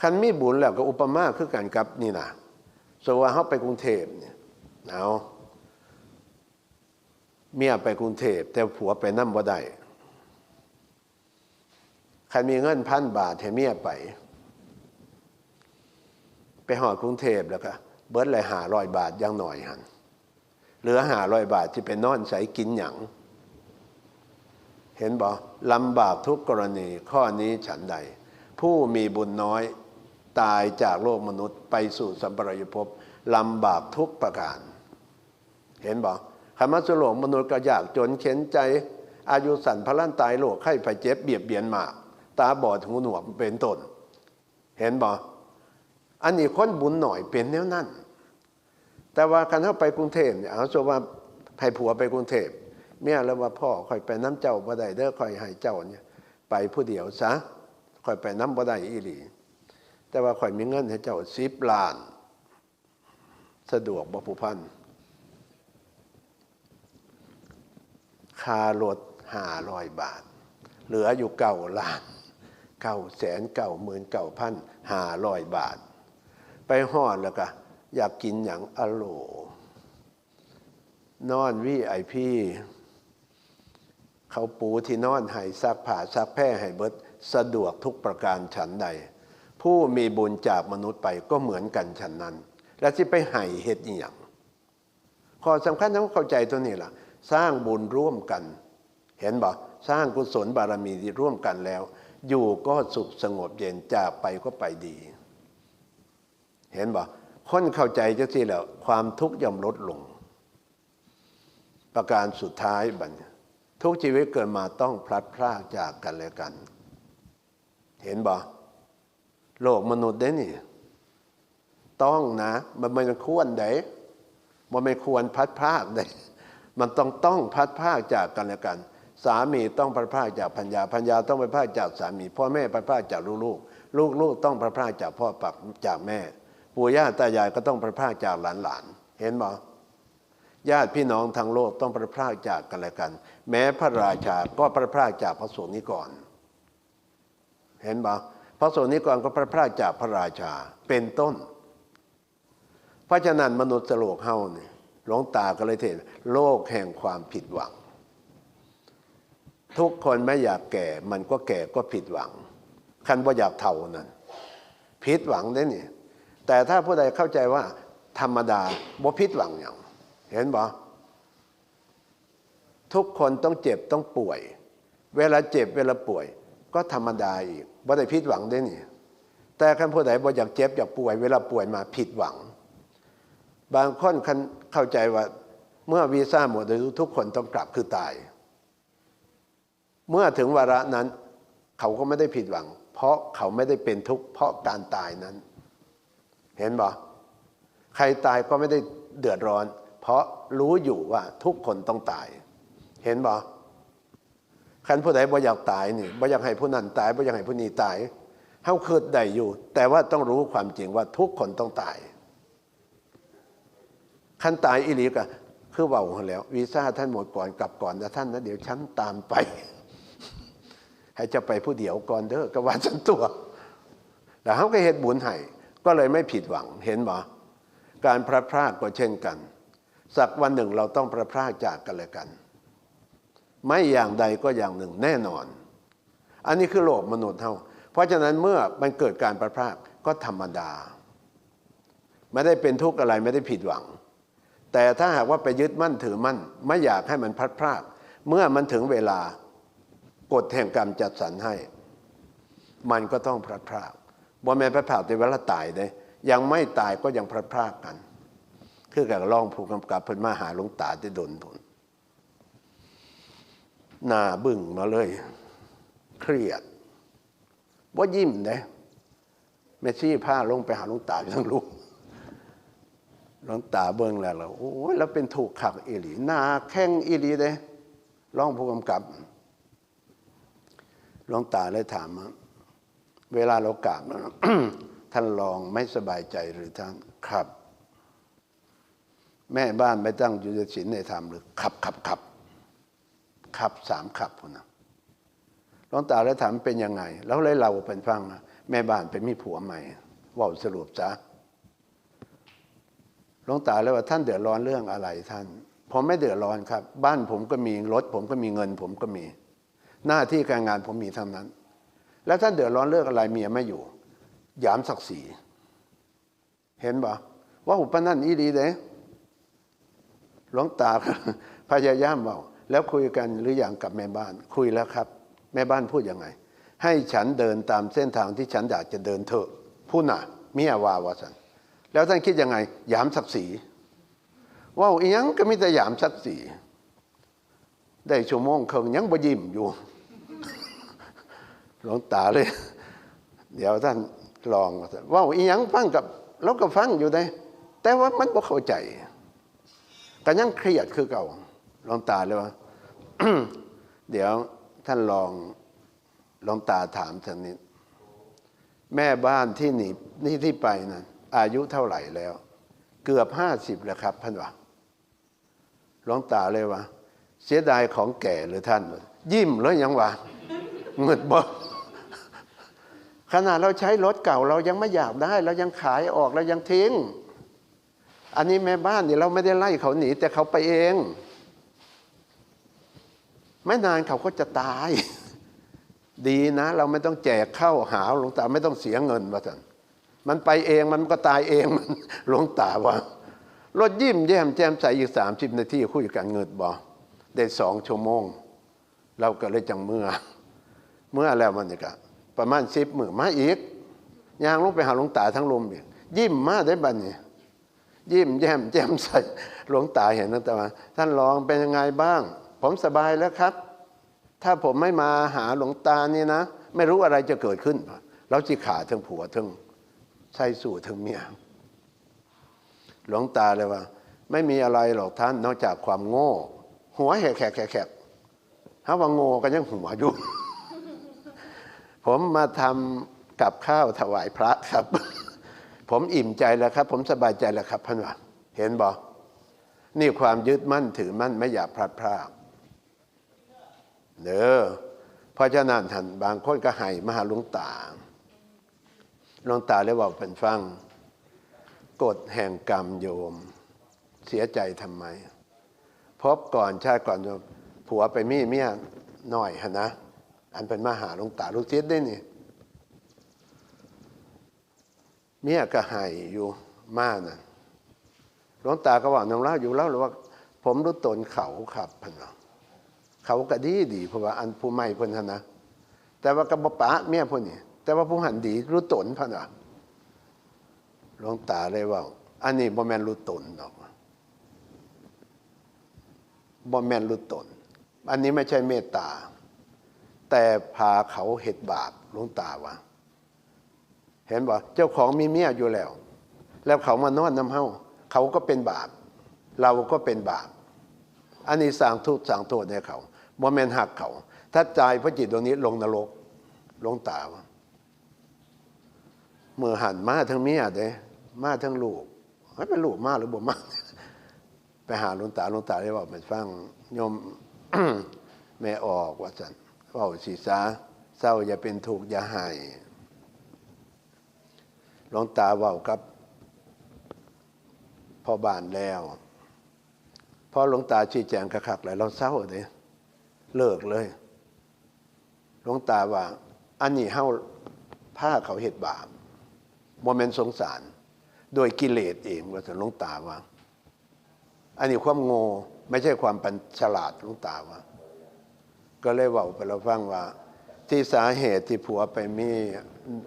คันมีบุญแล้วก็อุปมาคือกันกับนี่นะสมมติว่าเขาไปกรุงเทพเนี่ยเอาเมียไปกรุงเทพแต่ผัวไปนั่บ่ได้คันมีเงินพันบาทให้เมียไป ไปหอดกรุงเทพแล้วก็เบิร์ดเลยหาร้อยบาทยังหน่อยหันเหลือหาร้อยบาทที่ไปนอนใส่กินหยังเห็นบอกลำบากทุกกรณีข้อนี้ฉันใด ผู้มีบุญน้อย ตายจากโลกมนุษย์ไปสู่สัมปรายภพลำบากทุกประการ เห็นบอกคำว่าสุโลกมนุษย์ก็ยากจนเข็นใจ อายุสั่นพลันตายโลกไข้ไฟเจ็บเบียดเบียนมาก ตาบอดหูหนวกเป็นต้น เห็นบอกอันนี้คนบุญหน่อยเป็นแนวนั้นแต่ว่าการเข้าไปกรุงเทพเนี่ยเอาสว่าให้ผัวไปกรุงเทพเมียแล้วว่าพ่อคอยไปน้ำเจ้าบ่ได้เด้อคอยให้เจ้าเนี่ยไปผู้เดียวซะคอยไปน้ำบ่ได้อีหลี แต่ว่าคอยมีเงินให้เจ้าสิบล้าน สะดวกบ่ผู้พันค่ารถห้าร้อยบาท เหลืออยู่เก้าล้านเก้าแสนเก้าหมื่นเก้าพันห้าร้อยบาท ไปหอดแล้วก็อยากกินอย่างอโล นอนวีไอพีเขาปูที่นอนให้ซักผ้าซักแพร่ให้เบิดสะดวกทุกประการฉันใด ผู้มีบุญจากมนุษย์ไปก็เหมือนกันฉันนั้น แล้วที่ไปให้เหตุอหย่างข้อสำคัญต้องเข้าใจตัวนี้ล่ะ สร้างบุญร่วมกัน เห็นบอกสร้างกุศลบารมีร่วมกันแล้ว อยู่ก็สุขสงบเย็นจากไปก็ไปดี เห็นบอกคนเข้าใจจังสิแล้ว ความทุกข์ย่อมลดลง ประการสุดท้ายบัดนทุกชีวิตเกิดมาต้องพลัดพรากจากกันและกัน เห็นบ่ โลกมนุษย์เด้นี่ ต้องนะ มันไม่ควรเด้มันไม่ควรพัดพากเด้มันต้องต้องพัดพากจากกันและกัน สามีต้องพัดพากจากพัญญาพัญญาต้องพัดพากจากสามี พ่อแม่พัดพากจากลูกลูกลูกลูกต้องพัดพากจากพ่อปักจากแม่ ปู่ย่าตายายก็ต้องพัดพากจากหลานหลานเห็นบ่ญาติพี่น้องทางโลกต้องพัดพรากจากกันและกัน แม้พระราชาก็พัดพรากจากพระสงฆ์นิกรเห็นบ่ พระสนิกรก็พลัดพราจากพระราชาเป็นต้น พระฉะนั้นมนุษย์โลกเฮาเนี่ยหลวงตาก็เลยเทศน์โลกแห่งความผิดหวัง ทุกคนไม่อยากแก่มันก็แก่ก็ผิดหวัง คันว่าอยากเท่านั้นผิดหวังได้นี่แต่ถ้าผู้ใดเข้าใจว่า ธรรมดาบ่ผิดหวังอย่างเห็นบ่ทุกคนต้องเจ็บต้องป่วย เวลาเจ็บเวลาป่วย ก็ธรรมดาอีกบ่ได้ผิดหวังได้นี่แต่คันผู้ใดบ่อยากเจ็บอยากป่วยเวลาป่วยมาผิดหวัง บางคนคันเข้าใจว่าเมื่อวีซ่าหมดอายุทุกคนต้องกลับคือตาย เมื่อถึงวาระนั้น เขาก็ไม่ได้ผิดหวัง เพราะเขาไม่ได้เป็นทุกข์เพราะการตายนั้น เห็นบ่ใครตายก็ไม่ได้เดือดร้อน เพราะรู้อยู่ว่าทุกคนต้องตาย เห็นบ่ คันผู้ใดบ่อยากตายนี่บ่อยากให้ผู้นั้นตายบ่อยากให้ผู้นี้ตายเฮาคิดได้อยู่ แต่ว่าต้องรู้ความจริงว่าทุกคนต้องตายขั้นตายอิลีก็คือเว่าแล้ววีซ่าท่านหมดก่อนกลับก่อนนะท่านนะเดี๋ยวฉันตามไป ให้จะไปผู้เดียวก่อนเด้อก็ว่าฉันตัวแต่เขาก็เหตุบุญให้ก็เลยไม่ผิดหวังเห็นบ่การพระพรากก็เช่นกัน สักวันหนึ่งเราต้องพระพรากจากกันเลยกัน ไม่อย่างใดก็อย่างหนึ่งแน่นอน อันนี้คือโลกมนุษย์เท่า เพราะฉะนั้นเมื่อมันเกิดการพระพรากก็ธรรมดา ไม่ได้เป็นทุกข์อะไรไม่ได้ผิดหวัง แต่ถ้าหากว่าไปยึดมั่นถือมั่น ไม่อยากให้มันพัดพรากเมื่อมันถึงเวลากฎแห่งกรรมจัดสรรให้ มันก็ต้องพลัดพรากบ่แม่พลัดพรากในเวลาตายเลยยังไม่ตายก็ยังพลัดพรากกัน คือกับร้องผูกำกับเพิ่นมาหาหลวงตาที่ดนผล หน้าบึ้งมาเลย เครียดว่ายิ้มเด้แม่ชี้ผ้าลงไปหาลวงตาอยู่ทั้งลูกลวงตาเบิ่งแล้วเราโอ้ยแล้วเป็นถูกขักอีหลีหนาแข้งอีหลีเด้ร้องผู้กำกับลวงตาเลยถามเวลาเรากราบท่านลองไม่สบายใจหรือท่านครับ แม่บ้านไม่ตั้งยู่ในศีลในธรรมหรือขับขับขับ ขับสามขับคนนะหลวงตาเลยถามเป็นยังไง แล้วเลยเราเป็นฟังนะแม่บ้านไปมีผัวใหม่ว่าสรุปจ้ะหลวงตาเลยว่าท่านเดือดร้อนเรื่องอะไรท่าน ผมไม่เดือดร้อนครับ บ้านผมก็มีรถผมก็มีเงิน ผมก็มี หน้าที่การงานผมมีทั้งนั้น แล้วท่านเดือดร้อนเรื่องอะไรเมียไม่อยู่หยามศักดิ์ศรีเห็นบ่ว่าอุปนั่นอีดีเด้หลวงตาพยายามบอก แล้วคุยกันหรืออย่างกับแม่บ้าน คุยแล้วครับ แม่บ้านพูดยังไง ให้ฉันเดินตามเส้นทางที่ฉันอยากจะเดินเถอะผู้น่ะมียวาวาสันแล้วท่านคิดยังไงหยามศักดิ์ศรีว่าวอีหยังก็มีแต่หยามศักดิ์ศรีได้ชั่วโมงครึ่งยังบ่ยิ้มอยู่หลวงตาเลย เดี๋ยวท่านลองว่าวอีหยังฟังกับเราก็ฟังอยู่ได้แต่ว่ามันบ่เข้าใจก็ยังเครียดคือเก่า ลวงตาเลยว่าเดี๋ยวท่านลองลวงตาถามท่านนิดแม่บ้านที่หนีนี่ที่ไปนั้นอายุเท่าไหร่แล้ว เกือบห้าสิบแล้วครับท่านว่าหลวงตาเลยว่าเสียดายของแก่หรือท่าน ยิ้มแล้วยังวะเงิดบ่ขนาดเราใช้รถเก่าเรายังไม่อยากได้ เรายังขายออกเรายังทิ้ง อันนี้แม่บ้านนี่เราไม่ได้ไล่เขาหนีแต่เขาไปเอง ไม่นานเขาก็จะตาย ดีนะ เราไม่ต้องแจกเข้าหาหลวงตาไม่ต้องเสียเงินว่าสันมันไปเองมันก็ตายเองมันหลวงตาว่ารถยิ้มแย้มแจ่มใสอีกสามสิบนาทีคุยกันเงินบอได้สองชั่วโมง เราก็เลยจังเมื่อ เมื่อแล้วมันนี่ก็ประมาณสิบมือมาอีกยางลงไปหาหลวงตาทั้งลมอีกยิ้มมาได้บัดนี้ยิ้มแย้มแจ่มใสหลวงตาเห็นตั้งแต่ว่าท่านลองเป็นยังไงบ้าง ผมสบายแล้วครับ ถ้าผมไม่มาหาหลวงตานี่นะ ไม่รู้อะไรจะเกิดขึ้น เราจิขาทั้งผัวทั้งใช้สู่ทั้งเมียหลวงตาเลยว่า ไม่มีอะไรหรอกท่านนอกจากความโง่ หัวแขกแขกแขกถ้าว่าโง่ก็ยังหัวอยู่ ผมมาทำกับข้าวถวายพระครับ ผมอิ่มใจแล้วครับ ผมสบายใจแล้วครับพันว่าเห็นบอกนี่ความยึดมั่นถือมั่นไม่อยากพลัดพราก เด้อเพราะฉะนั้นท่านบางคนก็ให้มาหาหลวงตาหลวงตาเลยบอกเป็นฟังกฎแห่งกรรมโยม เสียใจทำไม พบก่อนชาติก่อนโยมผัวไปมีเมียหน่อยหนนะ อันเป็นมาหาหลวงตาลูกศิษย์ได้นี่เมียก็ให้อยู่มาน่ะหลวงตาก็ว่าน้องเล่าอยู่เล่าหรือว่า ผมรู้ตนเขาครับพันว่า เขาก็ดีดีเพราะว่าอันผู้ใหม่เพิ่นนะแต่ว่ากระบปะเมียเพิ่นนี่แต่ว่าผู้หันดีรู้ตนพันว่าหลวงตาเลยว่า อันนี้บ่แมนรู้ตนดอกบ่แมนรู้ตน อันนี้ไม่ใช่เมตตา แต่พาเขาเหตุบาปหลวงตาว่า เห็นบ่เจ้าของมีเมียอยู่แล้ว แล้วเขามานอนน้ำเฮาเขาก็เป็นบาป เราก็เป็นบาป อันนี้สร้างทุกสร้างโทษให้เขา บ่แม่นหักเขา ถ้าใจพระจิตดวงนี้ ลงนรก ลงตาวเมื่อหันมาทั้งเมียเด้มาทั้งลูกให้เป็นลูกมาหรือบ่มาไปหาหลวงตาหลวงตาได้บอกมันฟังโยมแม่ออกว่าสันเว่าสีสาเศร้าอย่าเป็นทุกอย่าหายหลวงตาเว่ากับพ่อบานแล้วพอหลวงตาชี้แจงกระคักแล้วเราเศร้าเลย เลิกเลยหลวงตาว่า อันนี้เฮาผ้าเขาเหตุบาปโมเมนต์สงสาร โดยกิเลสเองว่าแต่หลวงตาว่า อันนี้ความโง่ไม่ใช่ความปัญฉลาดหลวงตาว่า ก็เลยว่าไปเราฟังว่า ที่สาเหตุที่ผัวไปมี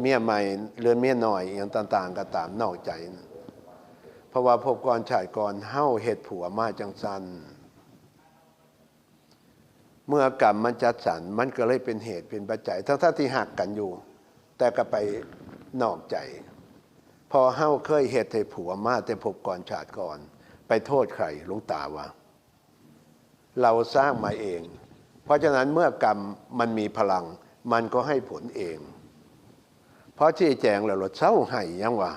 เมียใหม่เรือนเมียหน่อยอย่างต่าง ๆ ก็ตามนอกใจนะเพราะว่าพบก่อนชายก่อนเฮ้าเหตุผัวมาจังสัน เมื่อกรรมมันจัดสรรมันก็เลยเป็นเหตุเป็นปัจจัย ทั้งท่าที่หักกันอยู่ แต่ก็ไปนอกใจ พอเฮ้าเคยเหตุให้ผัวมาแต่พบก่อนชาติก่อน ไปโทษใครหลวงตาว่า เราสร้างมาเอง เพราะฉะนั้นเมื่อกรรมมันมีพลัง มันก็ให้ผลเอง เพราะที่แจงแล้วเราเศร้าไห้ยังว่า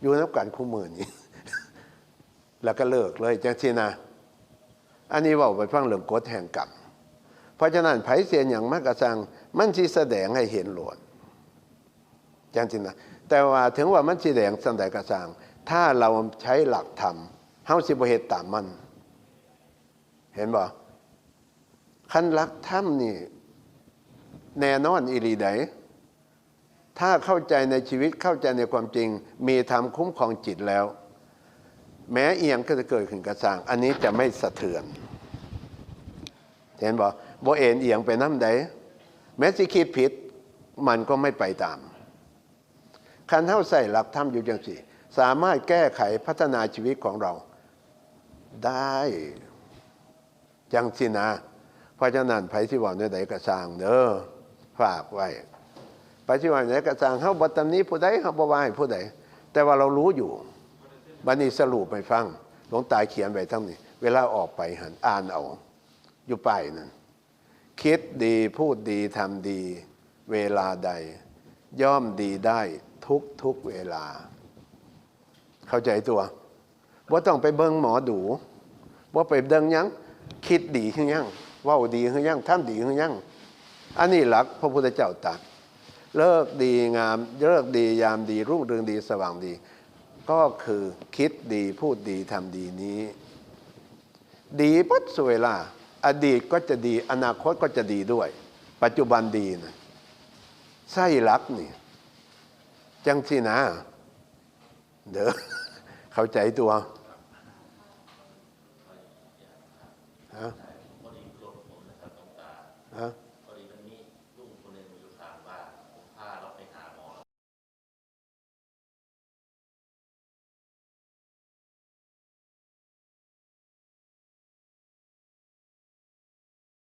อยู่นับกันคู่มือนี้แล้วก็เลิกเลยจังทีนะ อันนี้ว่าไปฟังเรื่องกฎแห่งกรรม เพราะฉะนั้นไผเสียนอย่างมากกระสังมันที่แสดงให้เห็นหลวนจังสินะแต่ว่าถึงว่ามันสีแดงสันใดกระสร้างถ้าเราใช้หลักธรรมเฮาสิบเฮ็ดตามมัน เห็นบ่คันหลักธรรมนี่ แน่นอนอีหลีใดถ้าเข้าใจในชีวิตเข้าใจในความจริง มีธรรมคุ้มครองจิตแล้ว แม้เอียงก็จะเกิดขึ้นกระสาง อันนี้จะไม่สะเทือน เห็นบ่ บ่เอ็นเอียงไปน้ำใดแม้สิคิดผิดมันก็ไม่ไปตาม คันเท่าใส่หลักธรรมอยู่จังสิสามารถแก้ไขพัฒนาชีวิตของเราได้จังสินะเพราะฉะนั้นไผที่ว่าในใดกระสางเด้อฝากไว้ไผที่ว่าในใดกระสางเฮาบ่ตำนี้ผู้ใดเฮาบว่าให้ผู้ใดแต่ว่าเรารู้อยู่บัดนี้สรุปไปฟังหลวงตาเขียนไว้ทั้งนี้ เวลาออกไปหันอ่านเอา อยู่ไปนั่น คิดดีพูดดีทำดี เวลาใด ย่อมดีได้ทุกทุกเวลา เข้าใจตัวว่าต้องไปเบิ่งหมอดู ว่าไปเดิงยังคิดดีขึ้นยังว่าดีขึ้นยังทำดีขึ้นยังอันนี้หลักพระพุทธเจ้าตรัสเลิกดีงามเลิกดียามดีรุ่งเรืองดีสว่างดี ก็คือคิดดีพูดดีทำดีนี้ ดีปัดสเวลา อดีตก็จะดี อนาคตก็จะดีด้วย ปัจจุบันดีนะไส้รักนี่ จังสินะ เด้อเข้าใจตัวฮะฮะ